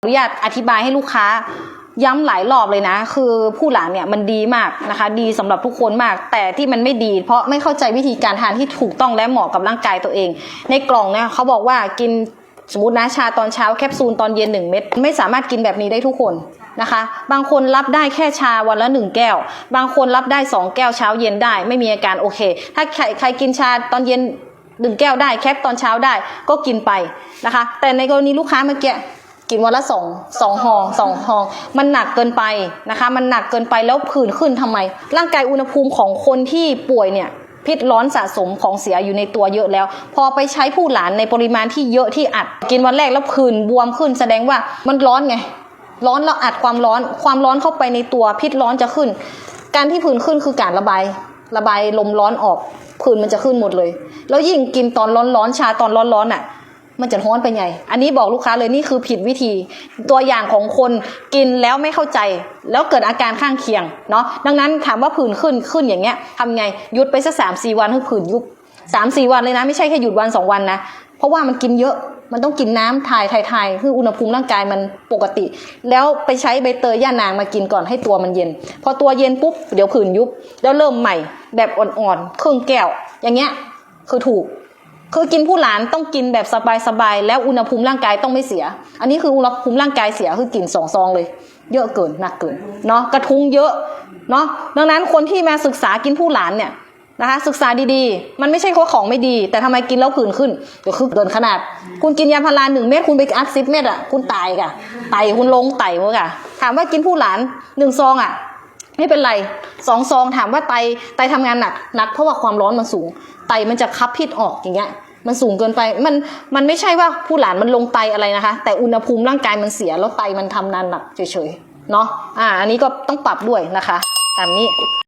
อนุญาตอธิบายให้ลูกค้าย้ำหลายรอบเลยนะ คือผู้หลานเนี่ยมันดีมากนะคะ ดีสำหรับทุกคนมาก แต่ที่มันไม่ดี เพราะไม่เข้าใจวิธีการทานที่ถูกต้องและเหมาะกับร่างกายตัวเอง ในกล่องเนี่ยเขาบอกว่ากินสมมตินะชาตอนเช้าแคปซูลตอนเย็นหนึ่งเม็ดไม่สามารถกินแบบนี้ได้ทุกคนนะคะ บางคนรับได้แค่ชาวันละหนึ่งแก้ว บางคนรับได้สองแก้วเช้าเย็นได้ ไม่มีอาการโอเค ถ้าใครใครกินชาตอนเย็นหนึ่งแก้วได้แคปตอนเช้าได้ก็กินไปนะคะ แต่ในกรณีลูกค้าเมื่อกี้ กินวันละสองสองหองสองหองมันหนักเกินไปนะคะ มันหนักเกินไปแล้วผื่นขึ้นทำไม ร่างกายอุณหภูมิของคนที่ป่วยเนี่ยพิษร้อนสะสมของเสียอยู่ในตัวเยอะแล้ว พอไปใช้ผู้หลานในปริมาณที่เยอะที่อัด กินวันแรกแล้วผื่นบวมขึ้น แสดงว่ามันร้อนไง ร้อนแล้วอัดความร้อนความร้อนเข้าไปในตัวพิษร้อนจะขึ้น การที่ผื่นขึ้นคือการระบาย ระบายลมร้อนออกผื่นมันจะขึ้นหมดเลย แล้วยิ่งกินตอนร้อนๆชาตอนร้อนๆอะ มันจะร้อนไปไงอันนี้บอกลูกค้าเลยนี่คือผิดวิธี ตัวอย่างของคนกินแล้วไม่เข้าใจ แล้วเกิดอาการข้างเคียงเนาะ ดังนั้นถามว่าผื่นขึ้นขึ้นอย่างเงี้ยทำไงยุดไปสักสามสี่วันให้ผื่นยุบสามสี่วันเลยนะ ไม่ใช่แค่หยุดวันสองวันนะ เพราะว่ามันกินเยอะมันต้องกินน้ำถ่ายถ่ายถ่ายคืออุณหภูมิร่างกายมันปกติ แล้วไปใช้ใบเตยย่านางมากินก่อนให้ตัวมันเย็น พอตัวเย็นปุ๊บเดี๋ยวผื่นยุบ แล้วเริ่มใหม่แบบอ่อนๆครึ่งแก้ว อย่างเงี้ยคือถูก คือกินผู้หลานต้องกินแบบสบายๆแล้วอุณหภูมิร่างกายต้องไม่เสีย อันนี้คืออุณหภูมิร่างกายเสียคือกินสองซองเลย เยอะเกินหนักเกินเนาะกระทุ้งเยอะเนาะดังนั้นคนที่มาศึกษากินผู้หลานเนี่ยนะคะศึกษาดีๆ มันไม่ใช่ว่าของไม่ดี แต่ทำไมกินแล้วผื่นขึ้นเดี๋ยวคือเกินขนาด คุณกินยาพาราหนึ่งเม็ดคุณไปอัดซิปเม็ดอะคุณตายกะไตคุณลงไตหมดกะถามว่ากินผู้หลานหนึ่งซองอะ ไม่เป็นไรสองซองถามว่าไตไตทำงานหนักหนักเพราะว่าความร้อนมันสูง ไตมันจะคับพิษออกอย่างเงี้ยมันสูงเกินไปมันมันไม่ใช่ว่าผู้หลานมันลงไตอะไรนะคะ แต่อุณหภูมิร่างกายมันเสียแล้วไตมันทำงานหนักเฉยๆเนาะอ่าอันนี้ก็ต้องปรับด้วยนะคะตามนี้